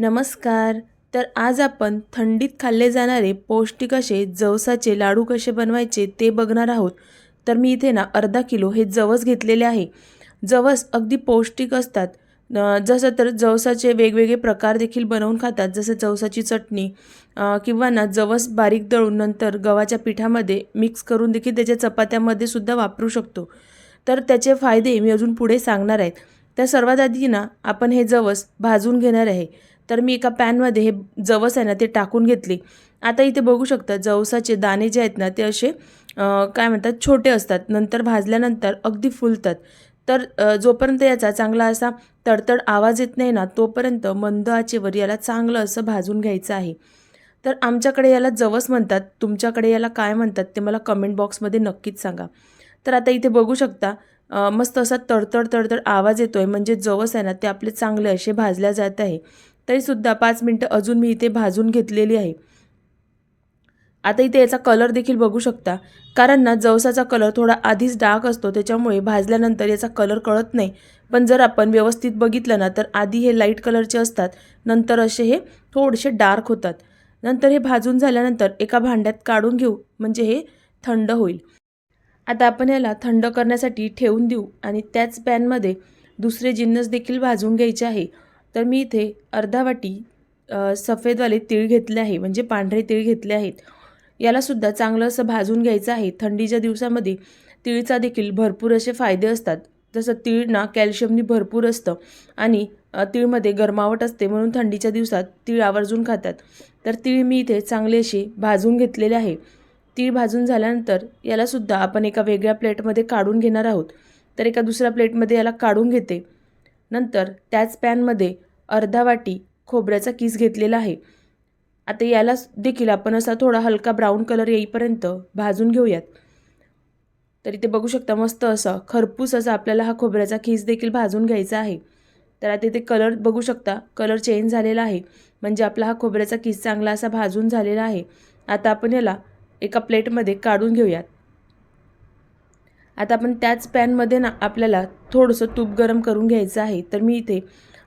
नमस्कार. तर आज आपण थंडीत खाल्ले जाणारे पौष्टिक असे जवसाचे लाडू कसे बनवायचे ते बघणार आहोत. तर मी इथे ना अर्धा किलो हे जवस घेतलेले आहे. जवस अगदी पौष्टिक असतात. जसं तर जवसाचे वेगवेगळे प्रकार देखील बनवून खातात. जसं जवसाची चटणी किंवा ना जवस बारीक दळून नंतर गव्हाच्या पिठामध्ये मिक्स करून देखील त्याच्या चपात्यामध्ये सुद्धा वापरू शकतो. तर त्याचे फायदे मी अजून पुढे सांगणार आहेत. तर सर्वात आधी ना आपण हे जवस भाजून घेणार आहे. तर मी एका पॅनमध्ये हे जवस आहे ना ते टाकून घेतले. आता इथे बघू शकता जवसाचे दाणे जे आहेत ना ते असे काय म्हणतात छोटे असतात. नंतर भाजल्यानंतर अगदी फुलतात. तर जोपर्यंत याचा चांगला असा तडतड आवाज येत नाही ना तोपर्यंत मंद आचेवर याला चांगलं असं भाजून घ्यायचं आहे. तर आमच्याकडे याला जवस म्हणतात. तुमच्याकडे याला काय म्हणतात ते मला कमेंट बॉक्समध्ये नक्कीच सांगा. तर आता इथे बघू शकता मस्त असा तडतड तडतड आवाज येतो आहे म्हणजे जवस आहे ना ते आपले चांगले असे भाजल्या जात आहे. तरीसुद्धा पाच मिनटं अजून मी इथे भाजून घेतलेली आहे. आता इथे याचा कलर देखील बघू शकता. कारण ना जवसाचा कलर थोडा आधीच डार्क असतो त्याच्यामुळे भाजल्यानंतर याचा कलर कळत नाही. पण जर आपण व्यवस्थित बघितलं ना तर आधी हे लाइट कलरचे असतात नंतर असे हे थोडेसे डार्क होतात. नंतर हे भाजून झाल्यानंतर एका भांड्यात काढून घेऊ म्हणजे हे थंड होईल. आता आपण याला थंड करण्यासाठी ठेवून देऊ आणि त्याच पॅनमध्ये दुसरे जिन्नस देखील भाजून घ्यायचे आहे. तर मी इथे अर्धा वाटी सफेदवाले तीळ घेतले आहे म्हणजे पांढरे तीळ घेतले आहेत. यालासुद्धा चांगलं असं भाजून घ्यायचं आहे. थंडीच्या दिवसामध्ये तिळचा देखील भरपूर असे फायदे असतात. जसं तीळ ना कॅल्शियमनी भरपूर असतं आणि तीळमध्ये गरमावट असते म्हणून थंडीच्या दिवसात तीळ आवर्जून खातात. तर तीळ मी इथे चांगले असे भाजून घेतलेले आहे. तीळ भाजून झाल्यानंतर यालासुद्धा आपण एका वेगळ्या प्लेटमध्ये काढून घेणार आहोत. तर एका दुसऱ्या प्लेटमध्ये याला काढून घेते. नंतर त्याच पॅनमध्ये अर्धा वाटी खोबऱ्याचा किस घेतलेला आहे. आता याला देखील आपण असा थोडा हलका ब्राऊन कलर येईपर्यंत भाजून घेऊयात. तर इथे बघू शकता मस्त असा खरपूस असा आपल्याला हा खोबऱ्याचा खीस देखील भाजून घ्यायचा आहे. तर आता इथे कलर बघू शकता कलर चेंज झालेला आहे. म्हणजे आपला हा खोबऱ्याचा किस चांगला असा भाजून झालेला आहे. आता आपण याला एका प्लेटमध्ये काढून घेऊयात. आता आपण त्याच पॅनमध्ये ना आपल्याला थोडंसं तूप गरम करून घ्यायचं आहे. तर मी इथे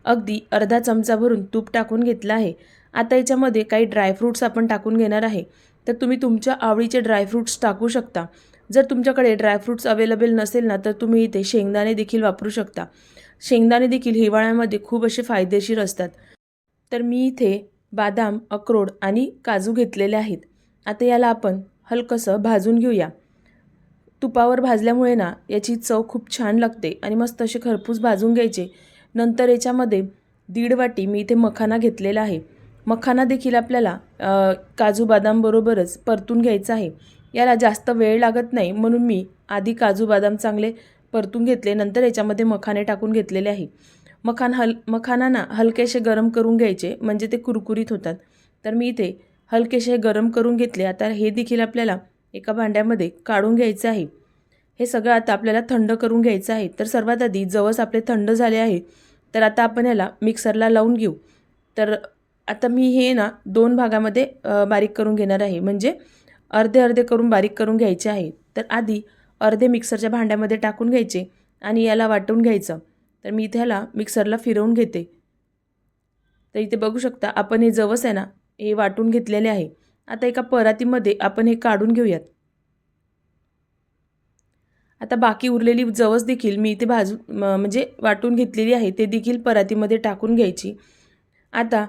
अगदी अर्धा चमचा भरून तूप टाकून घेतलं आहे. आता याच्यामध्ये काही ड्रायफ्रूट्स आपण टाकून घेणार आहे. तर तुम्ही तुमच्या आवडीचे ड्रायफ्रूट्स टाकू शकता. जर तुमच्याकडे ड्रायफ्रूट्स अवेलेबल नसेल ना तर तुम्ही इथे शेंगदाणे देखील वापरू शकता. शेंगदाणे देखील हिवाळ्यामध्ये खूप असे फायदेशीर असतात. तर मी इथे बादाम अक्रोड आणि काजू घेतलेले आहेत. आता याला आपण हलकंसं भाजून घेऊया. तुपावर भाजल्यामुळे ना याची चव खूप छान लागते आणि मस्त असे खरपूस भाजून घ्यायचे. नंतर याच्यामध्ये दीड वाटी मी इथे मखाना घेतलेला आहे. मखाना देखील आपल्याला काजू बदामबरोबरच परतून घ्यायचा आहे. याला जास्त वेळ लागत नाही म्हणून मी आधी काजू बदाम चांगले परतून घेतले नंतर याच्यामध्ये मखाने टाकून घेतलेले आहे. मखान हल मखानांना हलकेसे गरम करून घ्यायचे म्हणजे ते कुरकुरीत होतात. तर मी इथे हलकेसे गरम करून घेतले. आता हे देखील आपल्याला एका भांड्यामध्ये काढून घ्यायचं आहे. हे सगळं आता आपल्याला थंड करून घ्यायचं आहे. तर सर्वात आधी जवस आपले थंड झाले आहे. तर आता आपण याला मिक्सरला लावून घेऊ. तर आता मी हे ना दोन भागामध्ये बारीक करून घेणार आहे. म्हणजे अर्धे अर्धे करून बारीक करून घ्यायचे आहे. तर आधी अर्धे मिक्सरच्या भांड्यामध्ये टाकून घ्यायचे आणि याला वाटून घ्यायचं. तर मी इथे ह्याला मिक्सरला फिरवून घेते. तर इथे बघू शकता आपण हे जवस आहे ना हे वाटून घेतलेले आहे. आता एका परातीमध्ये आपण हे काढून घेऊयात. आता बाकी उरलेली जवस देखील मी इथे भाजू म्हणजे वाटून घेतलेली आहे ते देखील परातीमध्ये टाकून घ्यायची. आता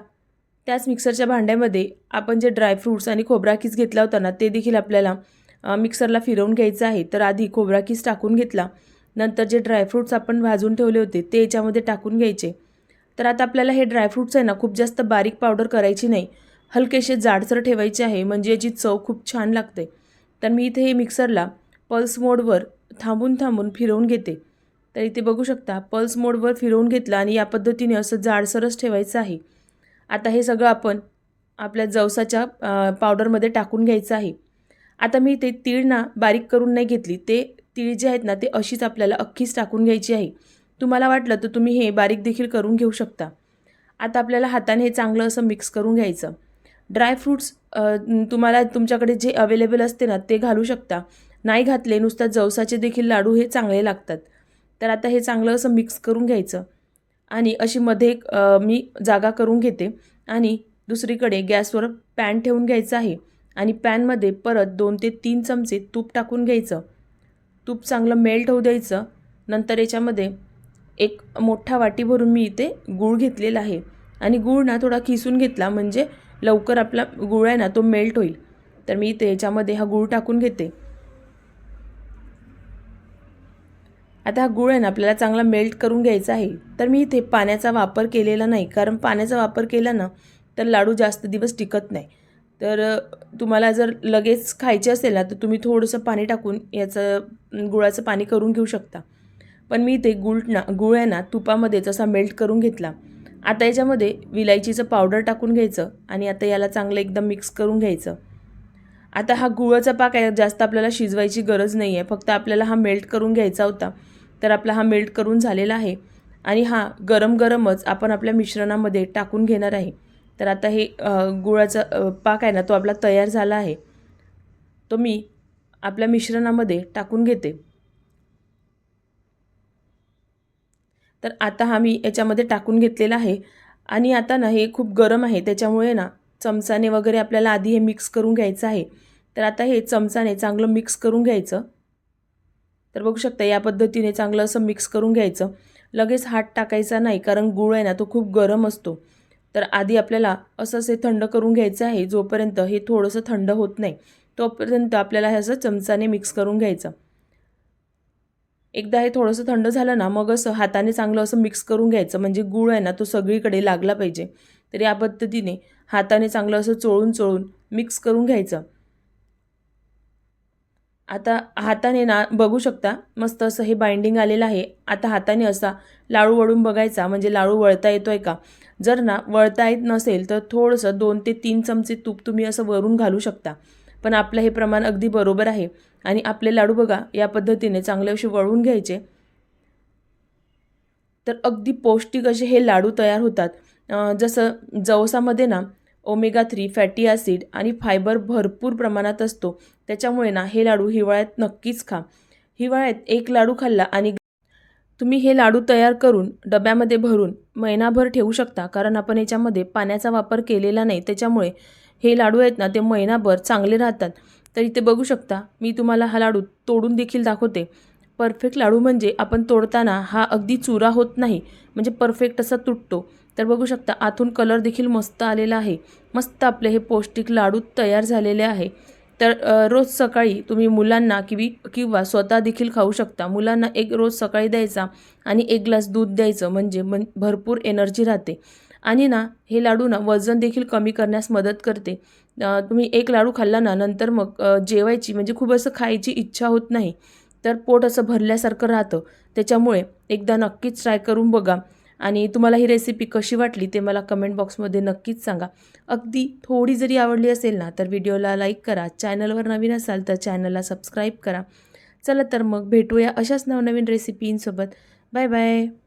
त्याच मिक्सरच्या भांड्यामध्ये आपण जे ड्रायफ्रूट्स आणि खोबरा किस घेतला होता ना ते देखील आपल्याला मिक्सरला फिरवून घ्यायचं आहे. तर आधी खोबरा किस टाकून घेतला. नंतर जे ड्रायफ्रूट्स आपण भाजून ठेवले होते ते याच्यामध्ये टाकून घ्यायचे. तर आता आपल्याला हे ड्रायफ्रूट्स आहे ना खूप जास्त बारीक पावडर करायची नाही. हलकेसे जाडसर ठेवायचे आहे म्हणजे याची चव खूप छान लागते. तर मी इथे हे मिक्सरला पल्स मोडवर थांबून थांबून फिरवून घेते. तर इथे बघू शकता पल्स मोडवर फिरवून घेतलं आणि या पद्धतीने असं जाडसरच ठेवायचं आहे. आता हे सगळं आपण आपल्या जवसाच्या पावडरमध्ये टाकून घ्यायचं आहे. आता मी ते तीळ ना बारीक करून नाही घेतली. ते तीळ जे आहेत ना ते अशीच आपल्याला अख्खीच टाकून घ्यायची आहे. तुम्हाला वाटलं तर तुम्ही हे बारीक देखील करून घेऊ शकता. आता आपल्याला हाताने हे चांगलं असं मिक्स करून घ्यायचं. ड्रायफ्रूट्स तुम्हाला तुमच्याकडे जे अवेलेबल असते ना ते घालू शकता. नाही घातले नुसत्या जवसाचे देखील लाडू हे चांगले लागतात. तर आता हे चांगलं असं मिक्स करून घ्यायचं. आणि अशी मध्ये एक मी जागा करून घेते. आणि दुसरीकडे गॅसवर पॅन ठेवून घ्यायचं आहे. आणि पॅनमध्ये परत दोन ते तीन चमचे तूप टाकून घ्यायचं. तूप चांगलं मेल्ट होऊ द्यायचं. नंतर याच्यामध्ये एक मोठा वाटी भरून मी इथे गूळ घेतलेला आहे. आणि गूळ ना थोडा खिसून घेतला म्हणजे लवकर आपला गुळ आहे ना तो मेल्ट होईल. तर मी त्याच्यामध्ये हा गूळ टाकून घेते. आता हा गूळ आहे ना आपल्याला चांगला मेल्ट करून घ्यायचा आहे. तर मी इथे पाण्याचा वापर केलेला नाही. कारण पाण्याचा वापर केला ना तर लाडू जास्त दिवस टिकत नाही. तर तुम्हाला जर लगेच खायचे असेल ना तर तुम्ही थोडंसं पाणी टाकून याचं गुळाचं पाणी करून घेऊ शकता. पण मी इथे गुळ ना गुळ आहे ना तुपामध्ये जसा मेल्ट करून घेतला आता याच्यामध्ये विलायचीचं पावडर टाकून घ्यायचं आणि आता याला चांगलं एकदम मिक्स करून घ्यायचं. आता हा गुळाचा पाक आहे जास्त आपल्याला शिजवायची गरज नाही आहे फक्त आपल्याला हा मेल्ट करून घ्यायचा होता. तर आपला हा मेल्ट करून झालेला आहे. आणि हा गरम गरमच आपण आपल्या मिश्रणामध्ये टाकून घेणार आहे. तर आता हे गुळाचा पाक आहे ना तो आपला तयार झाला आहे. तो मी आपल्या मिश्रणामध्ये टाकून घेते. तर आता हा मी याच्यामध्ये टाकून घेतलेला आहे. आणि आता ना हे खूप गरम आहे त्याच्यामुळे ना चमचाने वगैरे आपल्याला आधी हे मिक्स करून घ्यायचं आहे. तर आता हे चमचाने चांगलं मिक्स करून घ्यायचं. तर बघू शकता या पद्धतीने चांगलं असं मिक्स करून घ्यायचं. लगेच हात टाकायचा नाही कारण गूळ आहे ना तो खूप गरम असतो. तर आधी आपल्याला असंच हे थंड करून घ्यायचं आहे जोपर्यंत हे थोडंसं थंड होत नाही तोपर्यंत आपल्याला हे असं चमचाने मिक्स करून घ्यायचं. एकदा हे थोडंसं थंड झालं ना मग असं हाताने चांगलं असं मिक्स करून घ्यायचं. म्हणजे गूळ आहे ना तो सगळीकडे लागला पाहिजे. तर या पद्धतीने हाताने चांगलं असं चोळून चोळून मिक्स करून घ्यायचं. आता हाताने ना बघू शकता मस्त असं हे बाइंडिंग आलेलं आहे. आता हाताने असा लाडू वळून बघायचा म्हणजे लाडू वळता येतो आहे का? जर ना वळता येत नसेल तर थोडंसं दोन ते तीन चमचे तूप तुम्ही असं वरून घालू शकता. पण आपलं हे प्रमाण अगदी बरोबर आहे. आणि आपले लाडू बघा या पद्धतीने चांगले असे वळवून घ्यायचे. तर अगदी पौष्टिक असे हे लाडू तयार होतात. जसं जवसामध्ये ना ओमेगा थ्री फॅटी ॲसिड आणि फायबर भरपूर प्रमाणात असतो. त्याच्यामुळे ना हे लाडू हिवाळ्यात नक्कीच खा. हिवाळ्यात एक लाडू खाल्ला आणि तुम्ही हे लाडू तयार करून डब्यामध्ये भरून महिनाभर ठेवू शकता कारण आपण याच्यामध्ये पाण्याचा वापर केलेला नाही. त्याच्यामुळे हे लाडू आहेत ना ते महिनाभर चांगले राहतात. तर इथे बघू शकता मी तुम्हाला हा लाडू तोडून देखील दाखवते. परफेक्ट लाडू म्हणजे आपण तोडताना हा अगदी चुरा होत नाही म्हणजे परफेक्ट असा तुटतो. तर बघू शकता आतून कलर देखील मस्त आलेला आहे. मस्त आपले हे पौष्टिक लाडू तयार झालेले आहे. तर रोज सकाळी तुम्ही मुलांना किवी किंवा स्वतः देखील खाऊ शकता. मुलांना एक रोज सकाळी द्यायचा आणि एक ग्लास दूध द्यायचं म्हणजे मन भरपूर एनर्जी राहते. आणि ना हे लाडू ना वजन देखील कमी करण्यास मदत करते. तुम्ही एक लाडू खाल्ला ना नंतर मग जेवायची म्हणजे खूप असं खायची इच्छा होत नाही. तर पोट असं भरल्यासारखं राहतं. त्याच्यामुळे एकदा नक्कीच ट्राय करून बघा. आणि तुम्हाला ही रेसिपी कशी वाटली ते मला कमेंट बॉक्समध्ये नक्कीच सांगा. अगदी थोडी जरी आवडली असेल ना तर व्हिडिओला लाईक करा. चॅनलवर नवीन असाल तर चॅनलला सबस्क्राईब करा. चला तर मग भेटूया अशाच नवनवीन रेसिपींसोबत. Bye bye.